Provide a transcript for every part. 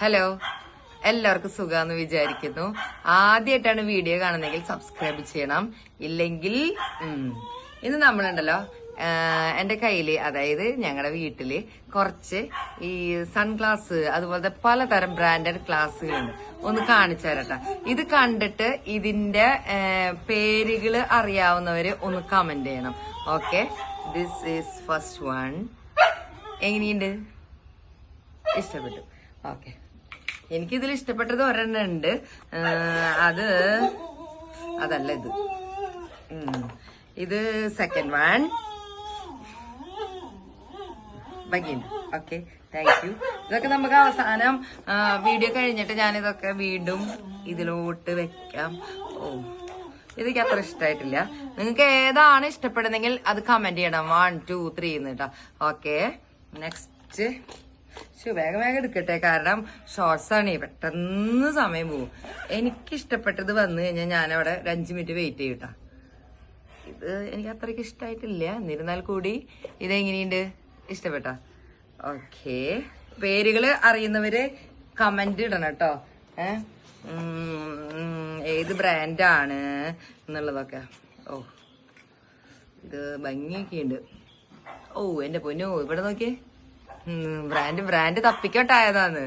Hello എല്ലാവർക്കും സുഖാന്ന് വിചാരിക്കുന്നു. ആദ്യമായിട്ടാണ് വീഡിയോ കാണുന്നെങ്കിൽ സബ്സ്ക്രൈബ് ചെയ്യണം. ഇല്ലെങ്കിൽ. ഇന്ന് നമ്മളുണ്ടല്ലോ ആ, എന്റെ കയ്യിൽ അതായത് ഞങ്ങളുടെ വീട്ടിൽ കുറച്ച് ഈ സൺഗ്ലാസ് അതുപോലത്തെ പലതരം ബ്രാൻഡഡ് ഗ്ലാസ്സുകളുണ്ട് ഒന്ന് കാണിച്ചു തരട്ടെ. ഇത് കണ്ടിട്ട് ഇതിന്റെ പേരുകൾ അറിയാവുന്നവര് ഒന്ന് കമന്റ് ചെയ്യണം. Okay this is first one എങ്ങനെയുണ്ട്? ഇഷ്ടപ്പെട്ടു. ഓക്കെ എനിക്കിതിൽ ഇഷ്ടപ്പെട്ടത് ഒരെണ്ണം ഉണ്ട്. അത് അതല്ല ഇത്. ഇത് സെക്കൻഡ് വൺ ഭംഗിയുണ്ട് ഓക്കെ താങ്ക് യു ഇതൊക്കെ നമുക്ക് അവസാനം വീഡിയോ കഴിഞ്ഞിട്ട് ഞാനിതൊക്കെ വീണ്ടും ഇതിലോട്ട് വെക്കാം. ഓ ഇതൊക്കെ അത്ര ഇഷ്ടമായിട്ടില്ല നിങ്ങൾക്ക് ഏതാണ് ഇഷ്ടപ്പെടുന്നെങ്കിൽ അത് കമന്റ് ചെയ്യണം. വൺ ടു ത്രീ എന്ന് കേട്ടോ. ഓക്കെ നെക്സ്റ്റ് ശോ, വേഗം വേഗം എടുക്കട്ടെ. കാരണം ഷോർട്സ് ആണ്. പെട്ടെന്ന് സമയം പോകും എനിക്ക് ഇഷ്ടപ്പെട്ടത് വന്നു കഴിഞ്ഞാൽ ഞാനവിടെ ഒരു അഞ്ചു മിനിറ്റ് വെയിറ്റ് ചെയ്യട്ടാ. ഇത് എനിക്ക് അത്രയ്ക്ക് ഇഷ്ടമായിട്ടില്ല എന്നിരുന്നാൽ കൂടി ഇതെങ്ങനെയുണ്ട്? ഇഷ്ടപ്പെട്ട? ഓക്കെ. പേരുകൾ അറിയുന്നവര് കമന്റ് ഇടണം കേട്ടോ. ഏത് ബ്രാൻഡാണ് എന്നുള്ളതൊക്കെ. ഓ ഇത് ഭംഗിയൊക്കെ ഉണ്ട് ഓ എന്റെ പൊന്നു ഇവിടെ നോക്കിയേ. ബ്രാൻഡ് ബ്രാൻഡ് തപ്പിക്കോട്ടായതാന്ന്.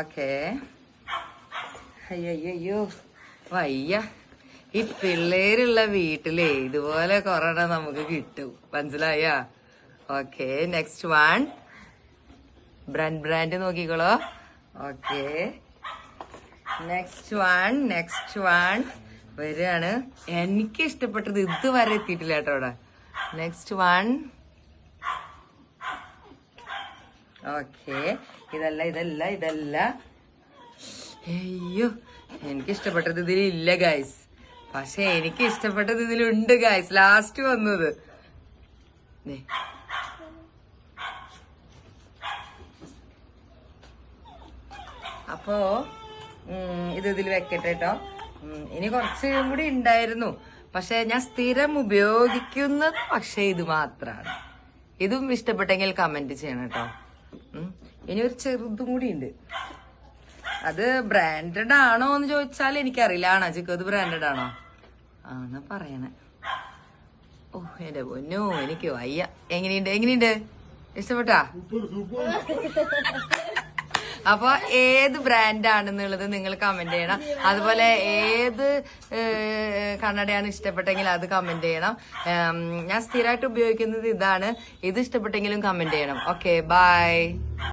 ഓക്കെ. അയ്യോ വയ്യ. ഈ പിള്ളേരുള്ള വീട്ടിലേ ഇതുപോലെ കൊറോണ നമുക്ക് കിട്ടും. മനസ്സിലായ? Okay next one brand brand നോക്കിക്കോളോ. Okay. Next one next one വരികയാണ് എനിക്ക് ഇഷ്ടപ്പെട്ടത് ഇതുവരെ എത്തിയിട്ടില്ല കേട്ടോ ഇവിടെ നെക്സ്റ്റ് വൺ ഓക്കെ. ഇതല്ല ഇതല്ല ഇതല്ല. അയ്യോ എനിക്ക് ഇഷ്ടപ്പെട്ടത് ഇതിലില്ല ഗായ്സ് പക്ഷെ എനിക്ക് ഇഷ്ടപ്പെട്ടത് ഇതിലുണ്ട് ഗായ്സ് ലാസ്റ്റ് വന്നത്. അപ്പോ ഇത് ഇതിൽ വെക്കട്ടെ കേട്ടോ ഇനി കുറച്ച് കൂടി ഉണ്ടായിരുന്നു. പക്ഷെ ഞാൻ സ്ഥിരം ഉപയോഗിക്കുന്നത് പക്ഷെ ഇത് മാത്രമാണ് ഇതും ഇഷ്ടപ്പെട്ടെങ്കിൽ കമന്റ് ചെയ്യണം കേട്ടോ. ഇനി ഒരു ചെറുതും കൂടി ഉണ്ട് അത് ബ്രാൻഡഡ് ആണോ എന്ന് ചോദിച്ചാൽ എനിക്കറിയില്ല. ആണോ ചിക്കു അത് ബ്രാൻഡഡ് ആണോ? ആണ് പറയണേ. ഓ എന്റെ പൊന്നോ എനിക്ക് വയ്യ. എങ്ങനെയുണ്ട്? എങ്ങനെയുണ്ട്? ഇഷ്ടപ്പെട്ടാ? അപ്പൊ ഏത് ബ്രാൻഡാണെന്നുള്ളത് നിങ്ങൾ കമന്റ് ചെയ്യണം. അതുപോലെ ഏത് കണ്ണടയാണ് ഇഷ്ടപ്പെട്ടെങ്കിൽ അത് കമന്റ് ചെയ്യണം. ഞാൻ സ്ഥിരമായിട്ട് ഉപയോഗിക്കുന്നത് ഇതാണ്. ഇത് ഇഷ്ടപ്പെട്ടെങ്കിലും കമന്റ് ചെയ്യണം. Okay bye